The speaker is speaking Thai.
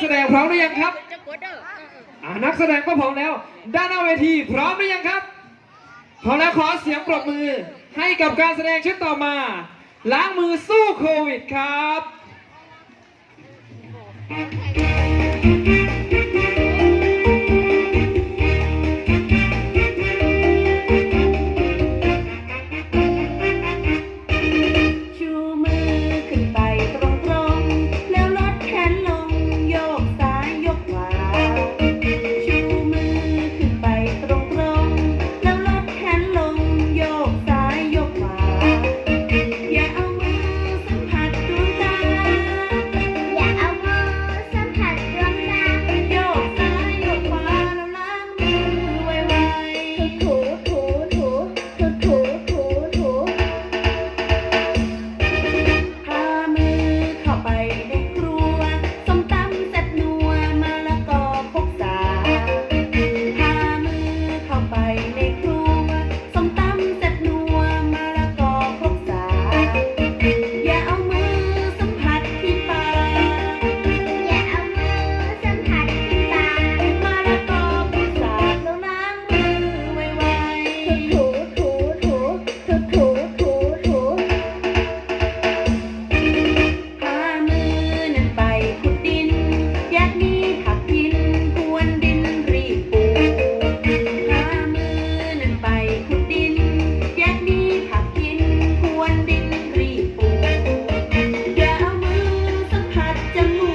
แสดงพร้อมหรือยังครับอ่านักแสดงก็พร้อมแล้ว ด้านหน้าเวทีพร้อมหรือยังครับพร้อมแล้วขอเสียงปรบมือให้กับการแสดงชุดต่อมา ล้างมือสู้โควิดครับ